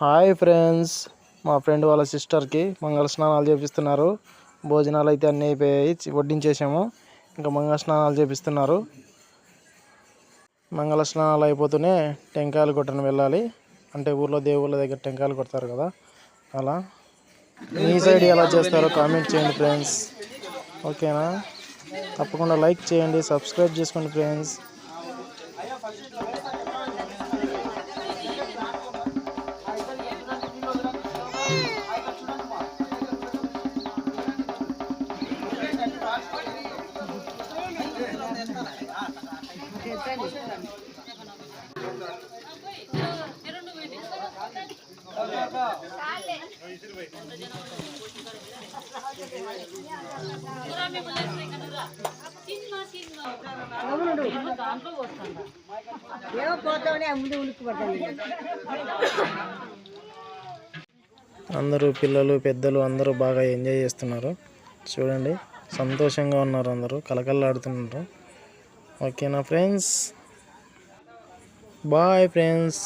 Hi friends. మా friend వాళ్ళ సిస్టర్కి మంగళ స్నానాలు చేపిస్తున్నారు. భోజనాలు అయితే అన్నీ అయిపోయాయి. వడ్డించేసాము. ఇంకా మంగళ స్నానాలు చేపిస్తున్నారు. మంగళ స్నానాలు అయిపోతూనే టెంకాయలు కొట్టని వెళ్ళాలి. అంటే ఊర్లో దేవుళ్ళ దగ్గర టెంకాయలు కొడతారు కదా. అలా. మీ సైడ్ ఎలా చేస్తారో కామెంట్ చేయండి ఫ్రెండ్స్. ఓకేనా? తప్పకుండా లైక్ చేయండి. సబ్స్క్రైబ్ చేసుకోండి ఫ్రెండ్స్. ఏమో పోతామని ముందు అందరూ పిల్లలు పెద్దలు అందరూ బాగా ఎంజాయ్ చేస్తున్నారు. చూడండి సంతోషంగా ఉన్నారు అందరూ కలకల్లాడుతున్నారు ఓకేనా ఫ్రెండ్స్ బాయ్ ఫ్రెండ్స్